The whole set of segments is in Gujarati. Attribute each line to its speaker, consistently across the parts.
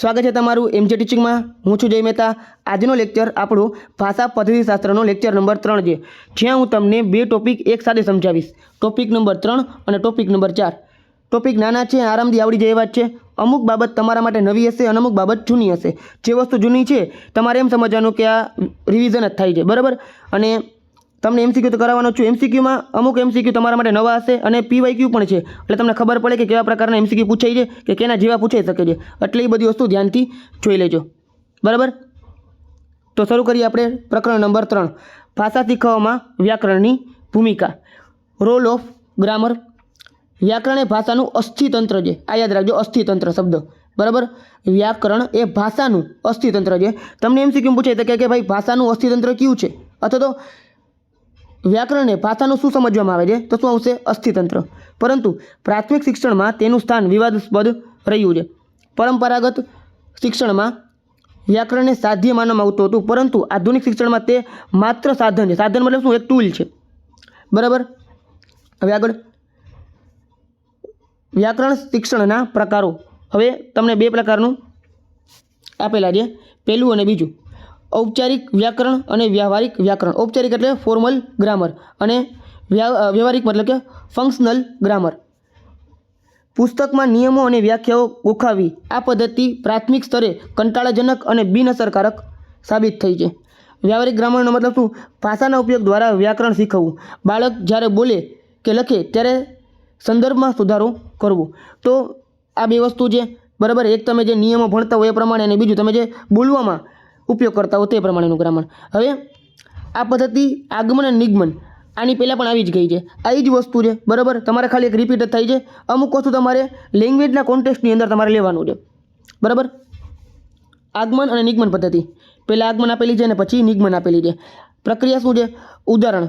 Speaker 1: સ્વાગત છે તમારું એમજે ટીચિંગમાં હું છું જય મહેતા. આજનો લેક્ચર આપણું ભાષા પદ્ધતિશાસ્ત્રનો લેક્ચર નંબર ત્રણ છે. જ્યાં હું તમને બે ટોપિક એક સાથે સમજાવીશ. ટોપિક નંબર ત્રણ અને ટોપિક નંબર ચાર. ટોપિક નાના છે, આરામથી આવડી જાય એવા છે. અમુક બાબત તમારા માટે નવી હશે અને અમુક બાબત જૂની હશે. જે વસ્તુ જૂની છે, તમારે એમ સમજવાનું કે આ રિવિઝન જ થાય છે. બરાબર? અને તમને એમસીક્યુ તો કરાવવાનો છું. એમસીક્યુમાં અમુક એમસીક્યુ તમારા માટે નવા હશે અને પીવાયક્યુ પણ છે. એટલે તમને ખબર પડે કે કેવા પ્રકારના એમસીક્યુ પૂછાય છે કે કેના જેવા પૂછાઈ શકે છે. એટલે એ બધી વસ્તુ ધ્યાનથી જોઈ લેજો. બરાબર? તો શરૂ કરીએ આપણે પ્રકરણ નંબર ત્રણ. ભાષા શીખવવામાં વ્યાકરણની ભૂમિકા. રોલ ઓફ ગ્રામર વ્યાકરણ એ ભાષાનું અસ્થિતંત્ર છે. આ યાદ રાખજો, અસ્થિતંત્ર શબ્દ. બરાબર? વ્યાકરણ એ ભાષાનું અસ્થિતંત્ર છે. તમને એમ શીખ્યું પૂછાય શકે કે ભાઈ, ભાષાનું અસ્થિતંત્ર કયું છે? અથવા તો વ્યાકરણને ભાષાનું શું સમજવામાં આવે છે? તો શું આવશે? અસ્થિતંત્ર. પરંતુ પ્રાથમિક શિક્ષણમાં તેનું સ્થાન વિવાદાસ્પદ રહ્યું છે. પરંપરાગત શિક્ષણમાં વ્યાકરણને સાધ્ય માનવામાં આવતું હતું, પરંતુ આધુનિક શિક્ષણમાં તે માત્ર સાધન છે. સાધન મતલબ શું? એક ટૂલ છે. બરાબર? હવે આગળ. વ્યાકરણ શિક્ષણના પ્રકારો. હવે તમને બે પ્રકારનું આપેલા છે. પહેલું અને બીજું. ઔપચારિક વ્યાકરણ અને વ્યવહારિક વ્યાકરણ. ઔપચારિક એટલે ફોર્મલ ગ્રામર અને વ્યવહારિક મતલબ કે ફંક્શનલ ગ્રામર પુસ્તકમાં નિયમો અને વ્યાખ્યાઓ ગોખાવી આ પદ્ધતિ પ્રાથમિક સ્તરે કંટાળાજનક અને બિનઅસરકારક સાબિત થઈ છે. વ્યવહારિક ગ્રામરનો મતલબ શું? ભાષાના ઉપયોગ દ્વારા વ્યાકરણ શીખવવું. બાળક જ્યારે બોલે કે લખે ત્યારે સંદર્ભમાં સુધારો કરવો. તો આ બે વસ્તુ છે. બરાબર? એક તમે જે નિયમો ભણતા હોય એ પ્રમાણે અને બીજું તમે જે બોલવામાં ઉપયોગ કરતા હો તે પ્રમાણેનું ગ્રામર હવે આ પદ્ધતિ આગમન અને નિગમન, આની પહેલાં પણ આવી જ ગઈ છે. આ જ વસ્તુ છે, બરાબર? તમારે ખાલી એક રિપીટ જ થાય છે. અમુક વસ્તુ તમારે લેંગ્વેજના કોન્ટેક્સ્ટની અંદર તમારે લેવાનું છે. બરાબર? આગમન અને નિગમન પદ્ધતિ. પહેલાં આગમન આપેલી છે અને પછી નિગમન આપેલી છે. પ્રક્રિયા શું છે? ઉદાહરણ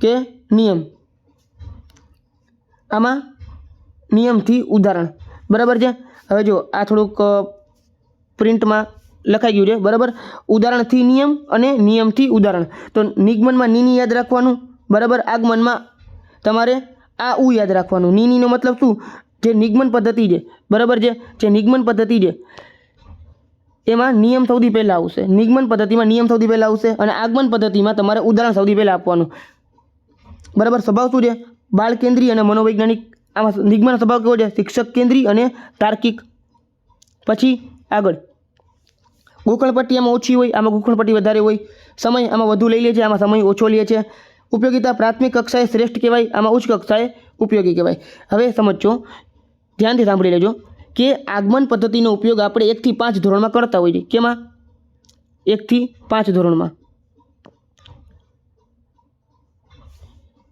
Speaker 1: કે નિયમ. આમાં નિયમથી ઉદાહરણ. બરાબર છે? હવે જો આ થોડુંક પ્રિન્ટમાં લખાઈ ગયું છે, બરાબર? ઉદાહરણથી નિયમ અને નિયમથી ઉદાહરણ. તો નિગમનમાં નીની યાદ રાખવાનું, બરાબર? આગમનમાં તમારે આ ઉ યાદ રાખવાનું. નીનીનો મતલબ શું? જે નિગમન પદ્ધતિ છે, બરાબર છે? જે નિગમન પદ્ધતિ છે, એમાં નિયમ સૌથી પહેલાં આવશે. નિગમન પદ્ધતિમાં નિયમ સૌથી પહેલાં આવશે અને આગમન પદ્ધતિમાં તમારે ઉદાહરણ સૌથી પહેલાં આપવાનું. બરાબર? સ્વભાવ શું છે? બાળ કેન્દ્રી અને મનોવૈજ્ઞાનિક. આમાં નિગમન સ્વભાવ કેવો છે? શિક્ષક કેન્દ્રી અને તાર્કિક. પછી આગળ. ગોખણપટ્ટી આમાં ઓછી હોય, આમાં ગોખણપટ્ટી વધારે હોય. સમય આમાં વધુ લઈ લે છે, આમાં સમય ઓછો લે છે. ઉપયોગીતા પ્રાથમિક કક્ષાએ શ્રેષ્ઠ કહેવાય, આમાં ઉચ્ચ કક્ષાએ ઉપયોગી કહેવાય. હવે સમજો ધ્યાનથી સાંભળી લેજો કે આગમન પદ્ધતિનો ઉપયોગ આપણે એકથી પાંચ ધોરણમાં કરતા હોઈએ છીએ. કેમાં? એકથી પાંચ ધોરણમાં.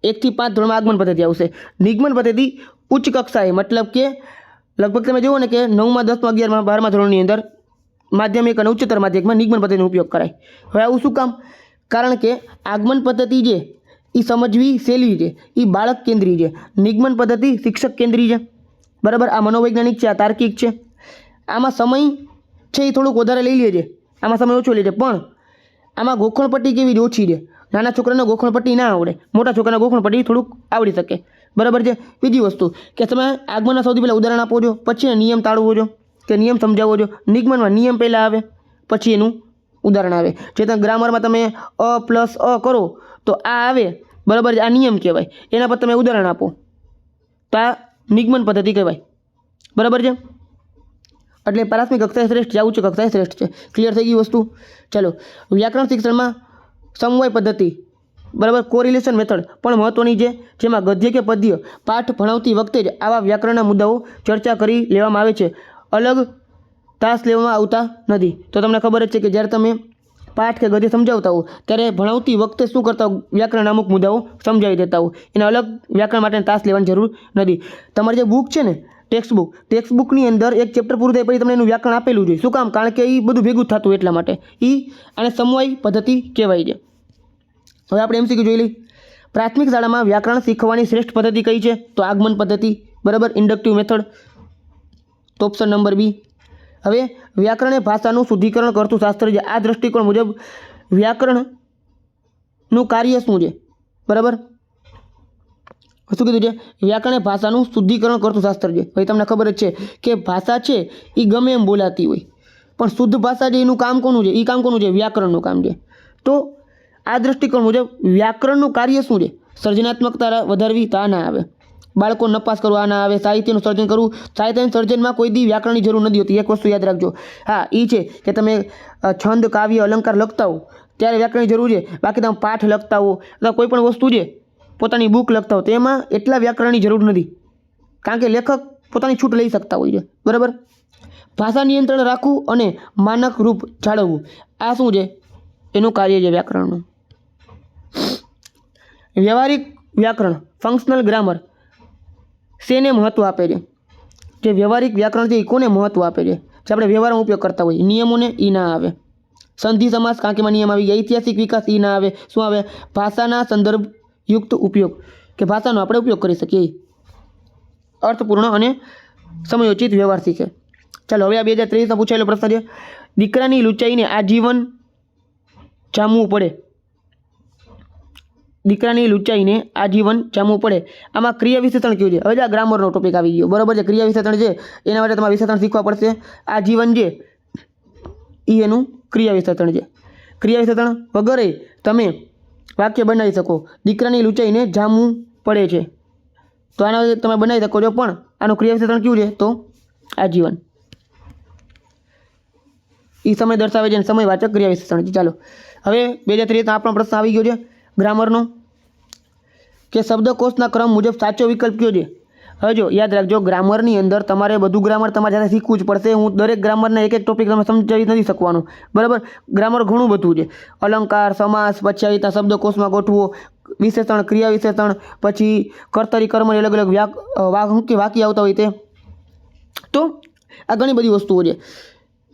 Speaker 1: એકથી પાંચ ધોરણમાં આગમન પદ્ધતિ આવશે. નિગમન પદ્ધતિ ઉચ્ચ કક્ષાએ, મતલબ કે, લગભગ તમે જુઓ ને કે નવમાં, દસમાં, અગિયારમાં, બારમા ધોરણની અંદર માધ્યમિક અને ઉચ્ચતર માધ્યમિકમાં નિગમન પદ્ધતિનો ઉપયોગ કરાય. હવે આવું શું કામ? કારણ કે આગમન પદ્ધતિ જે એ સમજવી સહેલી છે એ બાળક કેન્દ્રી છે. નિગમન પદ્ધતિ શિક્ષક કેન્દ્રી છે. બરાબર? આ મનોવૈજ્ઞાનિક છે, આ તાર્કિક છે. આમાં સમય છે એ થોડુંક વધારે લઈ લે છે આમાં સમય ઓછો લે છે પણ આમાં ગોખણપટ્ટી કેવી ઓછી છે? નાના છોકરાને ગોખણપટ્ટી ના આવડે. મોટા છોકરાને ગોખણપટ્ટી થોડુંક આવડી શકે. બરાબર છે? બીજી વસ્તુ કે તમે આગમનના સૌથી પહેલાં ઉદાહરણ આપો છો, પછી નિયમ તાળવો છો. કે નિયમ સમજાવો છો નિગમનમાં નિયમ પહેલાં આવે, પછી એનું ઉદાહરણ આવે. જે તમે ગ્રામરમાં તમે અ પ્લસ અ કરો, તો આ આવે. બરાબર છે, આ નિયમ કહેવાય. એના પર તમે ઉદાહરણ આપો. તો આ નિગમન પદ્ધતિ કહેવાય. બરાબર છે? એટલે પ્રાથમિક કક્ષાએ શ્રેષ્ઠ છે આ ઉચ્ચ કક્ષાએ શ્રેષ્ઠ છે. ક્લિયર થઈ ગઈ વસ્તુ? ચાલો. વ્યાકરણ શિક્ષણમાં સમવાય પદ્ધતિ. બરાબર કોરિલેશન મેથડ પણ મહત્ત્વની છે. જેમાં ગદ્ય કે પદ્ય પાઠ ભણાવતી વખતે જ આવા વ્યાકરણના મુદ્દાઓ ચર્ચા કરી લેવામાં આવે છે. અલગ તાસ લેવામાં આવતા નથી. તો તમને ખબર જ છે કે જ્યારે તમે પાઠ કે ગદ્ય સમજાવતા હો, ત્યારે ભણાવતી વખતે શું કરતા હો? વ્યાકરણ અમુક મુદ્દાઓ સમજાવી દેતા હો. એને અલગ વ્યાકરણ માટે તાસ લેવાની જરૂર નથી. તમારી જે બુક છે ને ટેક્સ્ટ બુક ટેક્સ્ટ બુકની અંદર એક ચેપ્ટર પૂરું થાય પછી તમને એનું વ્યાકરણ આપેલું છે શું કામ? કારણ કે એ બધું ભેગું થતું એટલા માટે. એ આને સમવાય પદ્ધતિ કહેવાય છે. હવે આપણે એમ એમસીક્યુ જોઈ લઈ પ્રાથમિક શાળામાં વ્યાકરણ શીખવાની શ્રેષ્ઠ પદ્ધતિ કઈ છે? તો આગમન પદ્ધતિ. બરાબર? ઇન્ડક્ટિવ મેથડ તો ઓપ્શન નંબર બી હવે વ્યાકરણ એ ભાષાનું શુદ્ધિકરણ કરતું શાસ્ત્ર છે આ દૃષ્ટિકોણ મુજબ વ્યાકરણનું કાર્ય શું છે? બરાબર? શું કીધું છે? વ્યાકરણ એ ભાષાનું શુદ્ધિકરણ કરતું શાસ્ત્ર છે. ભાઈ તમને ખબર જ છે કે ભાષા છે એ ગમે એમ બોલાતી હોય. પણ શુદ્ધ ભાષા છે એનું કામ કોનું છે? એ કામ કોનું છે? વ્યાકરણનું કામ છે. તો આ દૃષ્ટિકોણ મુજબ વ્યાકરણનું કાર્ય શું છે? સર્જનાત્મકતા વધારવી તા ના આવે. બાળકો નપાસ કરવાના આવે, સાહિત્યનું સર્જન કરવું. સાહિત્યનું સર્જનમાં કોઈ દી વ્યાકરણની જરૂર નથી હોતી. એક વસ્તુ યાદ રાખજો. હા એ છે કે તમે છંદ, કાવ્ય, અલંકાર લખતા હો, ત્યારે વ્યાકરણની જરૂર છે. બાકી તમે પાઠ લખતા હો, અથવા કોઈ પણ વસ્તુ છે, પોતાની બુક લખતા હો, તેમાં એટલા વ્યાકરણની જરૂર નથી. કારણ કે લેખક પોતાની છૂટ લઈ શકતા હોય છે. બરાબર? ભાષા નિયંત્રણ રાખવું અને માનક રૂપ જાળવવું. આ શું છે? એનું કાર્ય છે વ્યાકરણનું. વ્યવહારિક વ્યાકરણ ફંક્શનલ ગ્રામર શેને મહત્ત્વ આપે છે? જે વ્યવહારિક વ્યાકરણ છે એ કોને મહત્ત્વ આપે છે? જે આપણે વ્યવહારમાં ઉપયોગ કરતા હોઈએ. નિયમોને એ ના આવે. સંધિ સમાસ કાંકીમાં નિયમ આવી? ગયા ઐતિહાસિક વિકાસ એ ના આવે. શું આવે? ભાષાના સંદર્ભયુક્ત ઉપયોગ. કે ભાષાનો આપણે ઉપયોગ કરી શકીએ. અર્થપૂર્ણ અને સમયોચિત વ્યવહાર શીખે. ચાલો, હવે આ બે હજાર ત્રેવીસમાં પૂછાયેલો પ્રશ્ન છે. દીકરાની લુચાઈને આજીવન જામવું પડે. દીકરાની લુચાઈને આજીવન જામવું પડે. આમાં ક્રિયા વિશેષણ કયું છે? હવે આ ગ્રામરનો ટોપિક આવી ગયો. બરાબર છે? ક્રિયા વિશેષણ છે. એના માટે તમારે વિશેષણ શીખવા પડશે. આજીવન છે એ એનું ક્રિયા વિશેષણ છે. ક્રિયા વિશેષણ વગરે તમે વાક્ય બનાવી શકો. દીકરાની લુચાઈને જામવું પડે છે. તો આના તમે બનાવી શકો છો. પણ આનું ક્રિયા વિશેષણ કયું છે? તો આજીવન. એ સમય દર્શાવે છે અને સમયવાચક ક્રિયા વિશેષણ છે. ચાલો. હવે બે હજાર ત્રેવીસમાં આપણો પ્રશ્ન આવી ગયો છે. ગ્રામરનો કે શબ્દકોશના ક્રમ મુજબ સાચો વિકલ્પ કયો છે? હવે જો યાદ રાખજો, ગ્રામરની અંદર તમારે બધું ગ્રામર તમારે જાતે શીખવું જ પડશે. હું દરેક ગ્રામરના એક એક ટોપિક તમે સમજાવી નથી શકવાનું. બરાબર? ગ્રામર ઘણું બધું છે. અલંકાર, સમાસ પછી આવી રીતના શબ્દકોશમાં ગોઠવો. વિશેષણ, ક્રિયા વિશેષણ, પછી કર્તરી કર્મની અલગ અલગ વાક કે વાક્ય આવતા હોય તે. તો, આ ઘણી બધી વસ્તુઓ છે.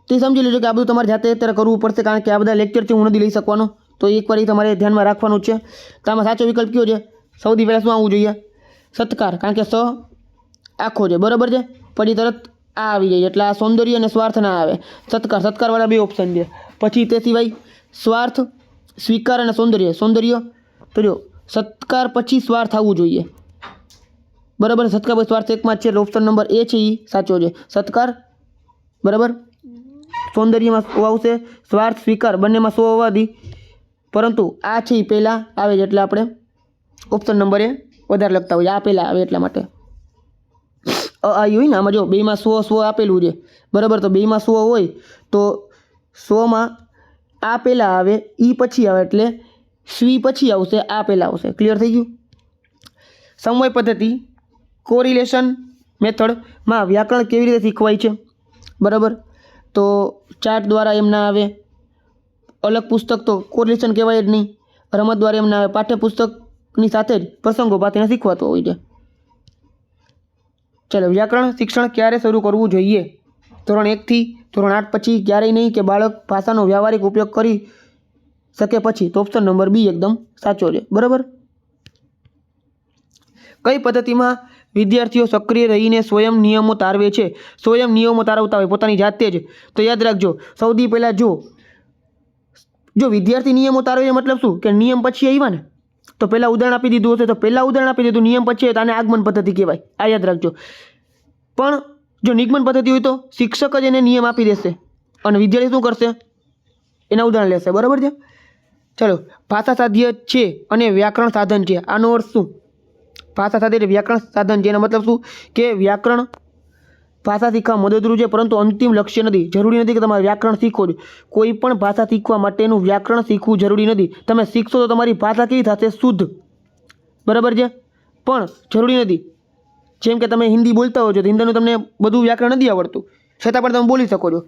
Speaker 1: તે સમજી લેજો કે આ બધું તમારે જાતે અત્યારે કરવું પડશે, કારણ કે આ બધા લેક્ચર છે હું નથી લઈ શકવાનો. તો એકવાર એ તમારે ધ્યાનમાં રાખવાનું છે. તો આમાં સાચો વિકલ્પ કયો છે? સૌથી પહેલાં શું આવવું જોઈએ? સત્કાર. કારણ કે સ આખો છે. બરાબર છે? પછી તરત આ આવી જાય એટલે આ સૌંદર્ય અને સ્વાર્થ ના આવે. સત્કાર. સત્કારવાળા બે ઓપ્શન છે. પછી તે સિવાય સ્વાર્થ, સ્વીકાર અને સૌંદર્ય. સૌંદર્ય તો જો, સત્કાર પછી સ્વાર્થ આવવું જોઈએ. બરાબર? સત્કાર પછી સ્વાર્થ એકમાં છે. ઓપ્શન નંબર એ છે એ સાચો છે. સત્કાર. બરાબર? સૌંદર્યમાં સો આવશે? સ્વાર્થ, સ્વીકાર. બંનેમાં સો હોવાથી પરંતુ આ છે એ પહેલાં આવે છે. એટલે આપણે ઓપ્શન નંબરે વધારે લખતા હોય. આ પહેલાં આવે એટલા માટે. અ, આ હોય ને, આમાં જો બેમાં સો સો આપેલું છે. બરાબર? તો બેમાં સો હોય, તો સોમાં આ પહેલાં આવે, ઈ પછી આવે એટલે સ્વી પછી આવશે, આ પહેલાં આવશે. ક્લિયર થઈ ગયું? સમય પદ્ધતિ કોરિલેશન મેથડમાં વ્યાકરણ કેવી રીતે શીખવાય છે? બરાબર? તો ચાર્ટ દ્વારા એમ ના આવે, અલગ પુસ્તક તો કોરિલેશન કહેવાય જ નહીં. રમત દ્વારા એમ ના આવે પાઠ્યપુસ્તકની સાથે જ પ્રસંગો પાથીને શીખવાતો હોય છે. ચાલો, વ્યાકરણ શિક્ષણ ક્યારે શરૂ કરવું જોઈએ? ધોરણ એકથી ધોરણ આઠ પછી ક્યારેય નહીં કે બાળક ભાષાનો વ્યવહારિક ઉપયોગ કરી શકે પછી? તો ઓપ્શન નંબર બી એકદમ સાચો છે. બરાબર? કઈ પદ્ધતિમાં વિદ્યાર્થીઓ સક્રિય રહીને સ્વયં નિયમો તારવે છે? સ્વયં નિયમો તારવતા હોય પોતાની જાતે જ. તો યાદ રાખજો, સૌથી પહેલાં જો જો વિદ્યાર્થી નિયમો તારવે મતલબ શું? કે નિયમ પછી આવ્યા ને? તો પહેલાં ઉદાહરણ આપી દીધું હશે, તો પહેલાં ઉદાહરણ આપી દીધું, નિયમ પછી તો આને આગમન પદ્ધતિ કહેવાય. આ યાદ રાખજો. પણ જો નિગમન પદ્ધતિ હોય તો શિક્ષક જ એને નિયમ આપી દેશે. અને વિદ્યાર્થી શું કરશે? એના ઉદાહરણ લેશે. બરાબર છે? ચલો, ભાષા સાધ્ય છે અને વ્યાકરણ સાધન છે. આનો અર્થ શું? ભાષા સાધ્ય એટલે વ્યાકરણ સાધન છે. એનો મતલબ શું? કે વ્યાકરણ ભાષા શીખવા મદદરૂપ છે, પરંતુ અંતિમ લક્ષ્ય નથી, જરૂરી નથી કે તમારે વ્યાકરણ શીખો જ. કોઈ પણ ભાષા શીખવા માટેનું વ્યાકરણ શીખવું જરૂરી નથી. તમે શીખશો તો તમારી ભાષા કેવી થશે? શુદ્ધ. બરાબર છે? પણ જરૂરી નથી. જેમ કે તમે હિન્દી બોલતા હો છો, તો હિન્દીનું તમને બધું વ્યાકરણ નથી આવડતું. છતાં પણ તમે બોલી શકો છો.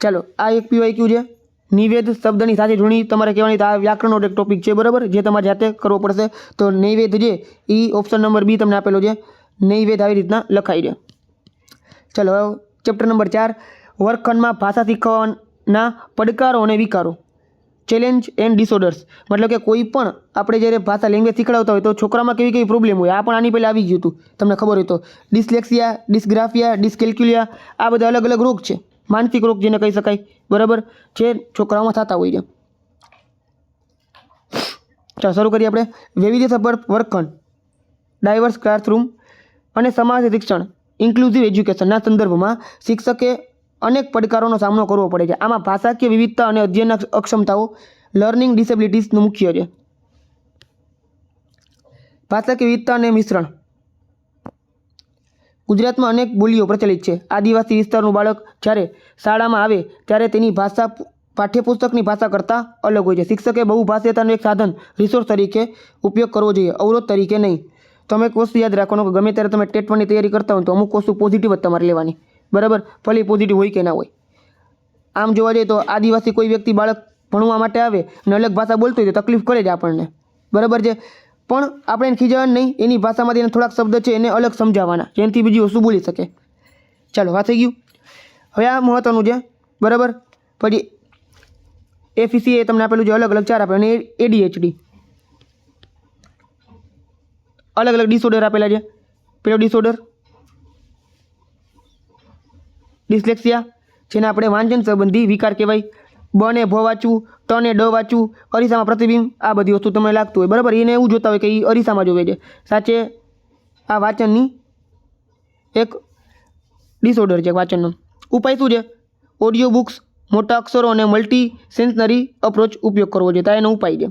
Speaker 1: ચાલો, આ એક પીવાય ક્યુ છે? નિવેદ શબ્દની સાથે જોડણી તમારે કહેવાની આ વ્યાકરણનો એક ટોપિક છે, બરાબર? જે તમારે જાતે કરવો પડશે. તો નૈવેદ જે એ ઓપ્શન નંબર બી તમને આપેલો છે. નૈવેદ આવી રીતના લખાઈ છે ચલો ચેપ્ટર નંબર ચાર. વર્ગખંડમાં ભાષા શીખવાના પડકારો અને વિકારો. ચેલેન્જ એન્ડ ડિસઓર્ડર્સ મતલબ કે કોઈ પણ આપણે જ્યારે ભાષા લેંગ્વેજ શીખડાવતા હોય તો છોકરામાં કેવી કેવી પ્રોબ્લેમ હોય? આ પણ આની પહેલાં આવી ગયું હતું. તમને ખબર હોય તો ડિસ્લેક્સિયા, ડિસ્ગ્રાફિયા, ડિસ્કેલ્ક્યુલિયા આ બધા અલગ અલગ રોગ છે. માનસિક રોગ જેને કહી શકાય. બરાબર? જે છોકરાઓમાં થતા હોય છે. ચાલો, શરૂ કરીએ આપણે. વૈવિધ્યસભર વર્ગખંડ. ડાયવર્સ ક્લાસરૂમ અને સમાજ શિક્ષણ. ઇન્ક્લુઝિવ એજ્યુકેશનના સંદર્ભમાં શિક્ષકે અનેક પડકારોનો સામનો કરવો પડે છે. આમાં ભાષાકીય વિવિધતા અને અધ્યયન અક્ષમતાઓ લર્નિંગ ડિસેબિલિટીઝનું મુખ્ય છે. ભાષાકીય વિવિધતા અને મિશ્રણ. ગુજરાતમાં અનેક બોલીઓ પ્રચલિત છે. આદિવાસી વિસ્તારનું બાળક જ્યારે શાળામાં આવે ત્યારે તેની ભાષા પાઠ્યપુસ્તકની ભાષા કરતાં અલગ હોય છે. શિક્ષકે બહુભાષીયતાનું એક સાધન રિસોર્સ તરીકે ઉપયોગ કરવો જોઈએ, અવરોધ તરીકે નહીં. તમે એક યાદ રાખવાનું કે ગમે ત્યારે તમે ટેટ વનની તૈયારી કરતા હોય તો અમુક વસ્તુ પોઝિટિવ જ તમારે લેવાની. બરાબર? ભલે પોઝિટિવ હોય કે ના હોય. આમ જોવા જઈએ તો આદિવાસી કોઈ વ્યક્તિ બાળક ભણવા માટે આવે અને અલગ ભાષા બોલતો હોય તો તકલીફ કરે જ આપણને. બરાબર છે? પણ આપણે એને ખીજાવાનું નહીં. એની ભાષામાંથી એને થોડાક શબ્દ છે એને અલગ સમજાવવાના. જેનાથી બીજી વસ્તુ બોલી શકે. ચાલો, વાત થઈ ગયું. હવે આ મહત્ત્વનું છે. બરાબર? પછી એફીસી એ તમને આપેલું છે અલગ અલગ ચાર આપેલા અને એડીએચડી અલગ અલગ ડિસઓર્ડર આપેલા છે. પેલો ડિસઓર્ડર ડિસ્લેક્સિયા જેને આપણે વાંચન સંબંધી વિકાર કહેવાય. બને, ભ વાંચવું તને ડ વાંચવું અરીસામાં પ્રતિબિંબ, આ બધી વસ્તુ તમને લાગતું હોય. બરાબર? એને એવું જોતા હોય કે એ અરીસામાં જોવે છે. સાચે, આ વાંચનની એક ડિસઓર્ડર છે વાંચનનો. ઉપાય શું છે? ઓડિયો બુક્સ મોટા અક્ષરો અને મલ્ટી સેન્સનરી અપ્રોચ ઉપયોગ કરવો જોઈએ. એનો ઉપાય છે.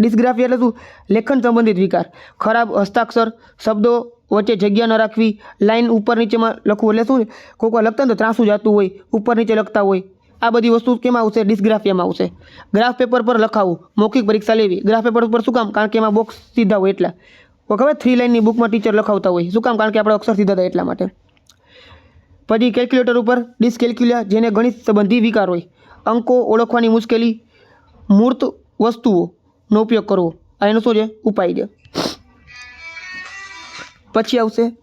Speaker 1: ડિસ્ગ્રાફી એટલે શું? લેખન સંબંધિત વિકાર. ખરાબ હસ્તાક્ષર, શબ્દો વચ્ચે જગ્યા ન રાખવી, લાઈન ઉપર નીચેમાં લખવું. એટલે શું કોઈ કોઈ લખતા ને તો ત્રાસું જતું હોય, ઉપર નીચે લખતા હોય. આ બધી વસ્તુ કેમાં આવશે? ડિસ્ગ્રાફિયામાં આવશે. ગ્રાફ પેપર પર લખાવું, મૌખિક પરીક્ષા લેવી. ગ્રાફ પેપર ઉપર શું કામ? કારણ કે એમાં બોક્સ સીધા હોય એટલા. ખબર? થ્રી લાઇનની બુકમાં ટીચર લખાવતા હોય. શું કામ? કારણ કે આપણે અક્ષર સીધા હતા એટલા માટે. પછી કેલ્ક્યુલેટર ઉપર ડિસ્કેલ્ક્યુલિયા જેને ગણિત સંબંધી વિકાર હોય. અંકો ઓળખવાની મુશ્કેલી, મૂર્ત વસ્તુઓનો ઉપયોગ કરવો. આ એનો શું છે? ઉપાય છે. પછી આવશે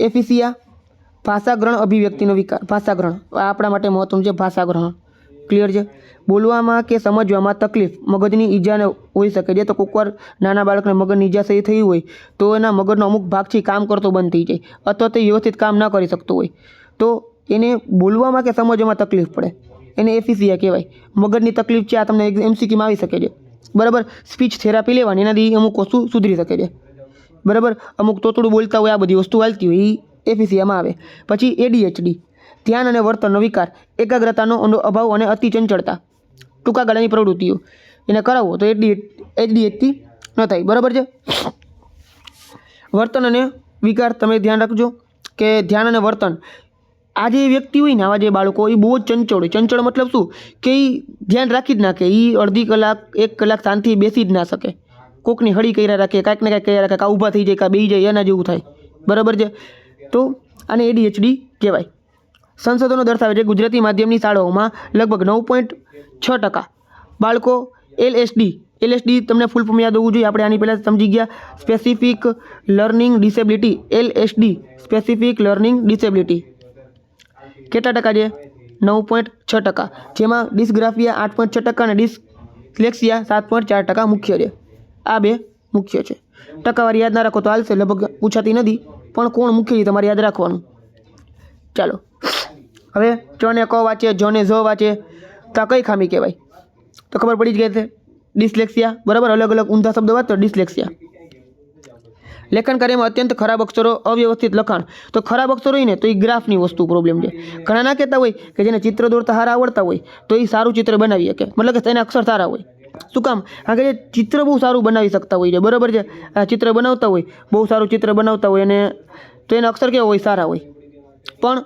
Speaker 1: એફિસિયા ભાષાગ્રહણ અભિવ્યક્તિનો વિકાર. ભાષાગ્રહણ. આપણા માટે મહત્વનું છે ભાષાગ્રહણ. ક્લિયર છે? બોલવામાં કે સમજવામાં તકલીફ. મગજની ઈજાને હોઈ શકે. છે તો કોઈકવાર નાના બાળકને મગજની ઈજા સહી થઈ હોય, તો એના મગજનો અમુક ભાગથી કામ કરતો બંધ થઈ જાય, અથવા તે વ્યવસ્થિત કામ ન કરી શકતો હોય. તો એને બોલવામાં કે સમજવામાં તકલીફ પડે? એને એફિસિયા કહેવાય. મગજની તકલીફ છે, આ તમને એમસીક્યુમાં આવી શકે છે. બરાબર? સ્પીચ થેરાપી લેવાની, એનાથી અમુક વસ્તુ સુધરી શકે છે. બરાબર? અમુક તોતડું બોલતા હોય, આ બધી વસ્તુ હાલતી હોય. એ એફિસિયામાં આવે. પછી એડીએચડી ધ્યાન અને વર્તનનો વિકાર, એકાગ્રતાનો અભાવ અને અતિ ચંચળતા. ટૂંકા ગાળાની પ્રવૃત્તિઓ. એને કરાવવો તો એડી એચડીએચથી ન થાય. બરાબર છે? વર્તન અને વિકાર તમે ધ્યાન રાખજો કે ધ્યાન અને વર્તન. આ જે વ્યક્તિ હોય ને, આવા જે બાળકો એ બહુ જ ચંચળ હોય. ચંચળ મતલબ શું? કે એ ધ્યાન રાખી જ નાખે. એ અડધી કલાક, એક કલાક શાંતિ બેસી જ ના શકે. કોકની હળી કર્યા રાખે, કાંઈક ને કાંઈક કર્યા રાખે, કાં ઊભા થઈ જાય, કાં બેસી જાય, એના જેવું થાય. બરાબર છે? તો આને એડીએચડી કહેવાય. સંશોધનો દર્શાવે છે ગુજરાતી માધ્યમની શાળાઓમાં લગભગ નવ પોઈન્ટ છ ટકા. બાળકો એલએસડી એલએસડી તમને ફૂલ ફોર્મ યાદ હોવું જોઈએ. આપણે આની પહેલાં સમજી ગયા. Specific learning disability LSD specific learning disability કેટલા ટકા છે? નવ પોઈન્ટ છ ટકા. જેમાં ડિસ્ગ્રાફિયા આઠ પોઈન્ટ છ ટકા અને ડિસ્લેક્સિયા સાત પોઈન્ટ ચાર ટકા મુખ્ય છે. આ બે મુખ્ય છે. ટકાવારી યાદ ના રાખો તો હાલશે. લગભગ પૂછાતી નથી. પણ કોણ મુખ્ય છે તમારે યાદ રાખવાનું? ચાલો. હવે ચ ને ક વાંચે જ ને ઝ વાંચે. તો કઈ ખામી કહેવાય? તો ખબર પડી જ ગઈ છે ડિસ્લેક્સિયા. બરાબર? અલગ અલગ ઊંધા શબ્દ વાંચતો ડિસ્લેક્સિયા. લેખન કાર્યમાં અત્યંત ખરાબ અક્ષરો, અવ્યવસ્થિત લખાણ. તો ખરાબ અક્ષરો હોય ને, તો એ ગ્રાફની વસ્તુ પ્રોબ્લેમ છે. ઘણા ના કહેતા હોય કે જેને ચિત્ર દોરતા સારા આવડતા હોય, તો એ સારું ચિત્ર બનાવી શકે. મતલબ કે તેના અક્ષર સારા હોય. શું કામ? કારણ કે ચિત્ર બહુ સારું બનાવી શકતા હોય છે બરાબર છે? આ ચિત્ર બનાવતા હોય બહુ સારું ચિત્ર બનાવતા હોય અને તો એના અક્ષર કેવા હોય? સારા હોય. પણ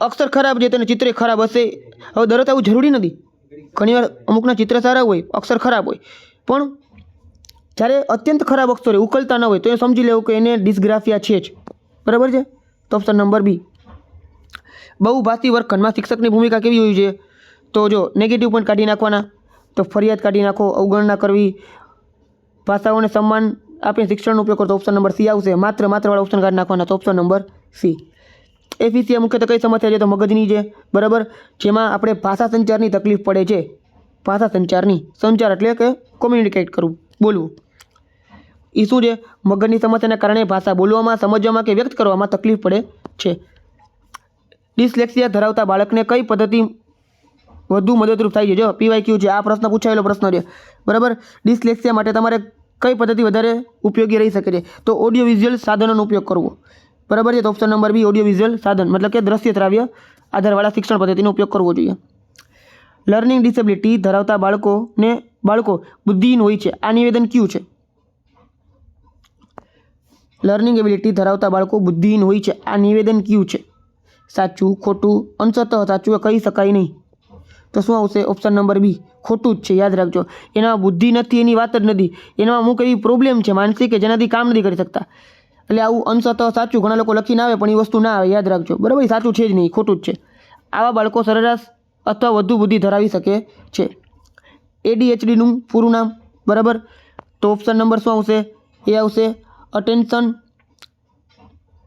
Speaker 1: અક્ષર ખરાબ છે તેને ચિત્ર ખરાબ હશે. હવે દરરોજ આવું જરૂરી નથી. ઘણીવાર અમુકના ચિત્ર સારા હોય અક્ષર ખરાબ હોય. પણ જ્યારે અત્યંત ખરાબ અક્ષર હોય, ઉકલતા ન હોય તો એ સમજી લેવું કે એને ડિસ્ગ્રાફિયા છે જ. બરાબર છે? તો ઓપ્શન નંબર બી બહુભાષી વર્ગખંડમાં શિક્ષકની ભૂમિકા કેવી હોય છે? તો જો નેગેટિવ પોઈન્ટ કાઢી નાખવાના, તો ફરિયાદ કાઢી નાખો, અવગણના કરવી. ભાષાઓને સન્માન આપીને શિક્ષણનો ઉપયોગ કરો તો ઓપ્શન નંબર સી આવશે. માત્ર માત્રવાળા ઓપ્શન કાઢી નાખવાના તો ઓપ્શન નંબર સી એફીસીયા મુખ્યત્વે કઈ સમસ્યા છે? તો મગજની છે. બરાબર? જેમાં આપણે ભાષા સંચારની તકલીફ પડે છે. ભાષા સંચારની. સંચાર એટલે કે કોમ્યુનિકેટ કરવું, બોલવું. એ શું છે? મગજની સમસ્યાના કારણે ભાષા બોલવામાં, સમજવામાં કે વ્યક્ત કરવામાં તકલીફ પડે છે. ડિસ્લેક્સિયા ધરાવતા બાળકને કઈ પદ્ધતિ વધુ મદદરૂપ થાય છે. જો પીવાય ક્યુ છે? આ પ્રશ્ન પૂછાયેલો પ્રશ્ન છે. બરાબર? ડિસ્લેક્સિયા માટે તમારે કઈ પદ્ધતિ વધારે ઉપયોગી રહી શકે છે? તો ઓડિયો વિઝ્યુઅલ સાધનોનો ઉપયોગ કરવો. બરાબર છે? તો option number B audio visual સાધન. મતલબ કે દ્રશ્ય શ્રાવ્ય આધારવાળા શિક્ષણ પદ્ધતિનો ઉપયોગ કરવો જોઈએ. લર્નિંગ ડિસેબિલિટી ધરાવતા બાળકોને બાળકો બુદ્ધિહીન હોય છે. આ નિવેદન ક્યુ છે? લર્નિંગ એબિલિટી ધરાવતા બાળકો બુદ્ધિહીન હોય છે. આ નિવેદન ક્યુ છે? સાચું, ખોટું અંશતઃ સાચું કહી શકાય નહીં. તો શું આવશે? ઓપ્શન નંબર બી ખોટું જ છે, યાદ રાખજો. એનામાં બુદ્ધિ નથી, એની વાત જ નથી. એનામાં અમુક એવી પ્રોબ્લેમ છે માનસિક કે જેનાથી કામ નથી કરી શકતા. એટલે આવું અંશત સાચું, ઘણા લોકો લખીને આવે પણ એ વસ્તુ ના આવે, યાદ રાખજો. બરાબર સાચું છે જ નહીં, ખોટું જ છે. આવા બાળકો સરેરાશ અથવા વધુ બુદ્ધિ ધરાવી શકે છે. એડીએચડીનું પૂરું નામ, બરાબર? તો ઓપ્શન નંબર શું આવશે? એ આવશે attention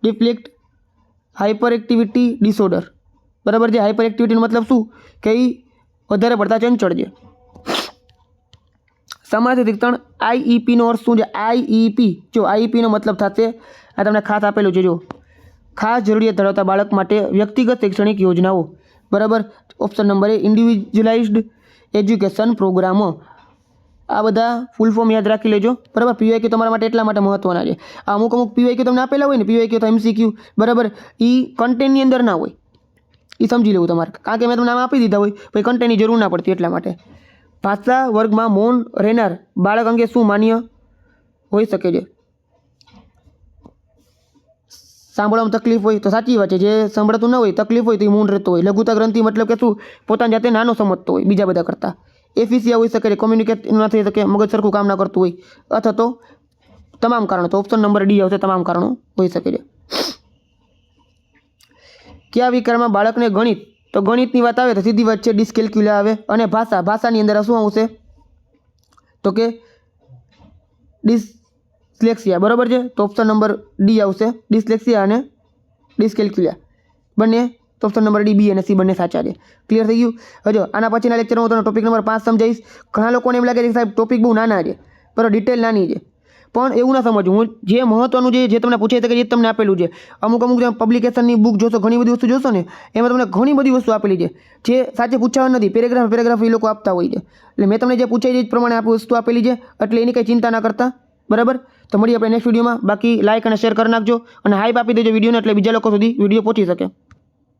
Speaker 1: deflect hyper activity disorder બરાબર છે હાઇપર એક્ટિવિટીનો મતલબ શું? કે એ વધારે પડતા ચંચળ છે સમાજ શિક્ષણ આઈઈપીનો અર્થ શું છે? આઈઈપી જો આઈઈપીનો મતલબ થશે, આ તમને ખાસ આપેલું છે, જો. ખાસ જરૂરિયાત ધરાવતા બાળક માટે વ્યક્તિગત શૈક્ષણિક યોજનાઓ. બરાબર? Option number A individualized education પ્રોગ્રામો આ બધા ફૂલ ફોર્મ યાદ રાખી લેજો. બરાબર? પીવાયક્યુ તમારા માટે એટલા માટે મહત્ત્વના છે. આ અમુક અમુક પીવાયક્યુ તમને આપેલા હોય ને પીવાયક્યુ તો એમસીક્યુ બરાબર? એ કન્ટેન્ટની અંદર ના હોય. એ સમજી લેવું તમારે. કારણ કે મેં તમને નામ આપી દીધા હોય પછી કન્ટેન્ટની જરૂર ના પડતી એટલા માટે. ભાષા વર્ગમાં મૌન રહેનાર બાળક અંગે શું માન્ય હોઈ શકે છે? સાંભળવામાં તકલીફ હોય તો સાચી વાત છે. જે સાંભળતું ન હોય, તકલીફ હોય તો એ મૌન રહેતો હોય. લઘુતા ગ્રંથિ મતલબ કે શું? પોતાની જાતે નાનો સમજતો હોય, બીજા બધા કરતાં. એફિસિયા હોઈ શકે છે કોમ્યુનિકેટ ન થઈ શકે, મગજ સરખું કામ ના કરતું હોય. અથવા તો તમામ કારણો, તો ઓપ્શન નંબર ડી આવશે, તમામ કારણો હોઈ શકે છે. કયા વિકારમાં બાળકને ગણિત? તો ગણિતની વાત આવે તો સીધી વાત છે ડિસ્કેલ્ક્યુલા આવે અને ભાષા, ભાષાની અંદર શું આવશે? તો કે ડિસ્લેક્સિયા, બરાબર છે? તો ઓપ્શન નંબર ડી આવશે. ડિસ્લેક્સિયા અને ડિસ્કેલ્ક્યુલા. બંને તો ઓપ્શન નંબર ડી બી અને સી બંને સાચા છે. ક્લિયર થઈ ગયું? હજો, આના પછીના લેક્ચરમાં હું તમને ટોપિક નંબર પાંચ સમજાવીશ. ઘણા લોકોને એમ લાગે છે કે સાહેબ ટોપિક બહુ નાના છે બરાબર ડિટેલ નાની છે. પણ એવું ના સમજવું. હું જે મહત્વનું જે જે તમને પૂછાય શકે જે તમને આપેલું છે. અમુક અમુક જે પબ્લિકેશનની બુક જોશો, ઘણી બધી વસ્તુ જોશો ને, એમાં તમને ઘણી બધી વસ્તુ આપેલી છે. જે સાચે પૂછાવા નથી. પેરેગ્રાફ પેરેગ્રાફ એ લોકો આપતા હોય છે. એટલે મેં તમને જે પૂછાય એ જ પ્રમાણે આપી વસ્તુ આપેલી છે. એટલે એની કંઈ ચિંતા ના કરતા. બરાબર? તો મળીએ આપણે નેક્સ્ટ વિડીયોમાં બાકી લાઇક અને શેર કરી નાખજો. અને હાઈપ આપી દેજો વિડીયોને એટલે બીજા લોકો સુધી વીડિયો પહોંચી શકે.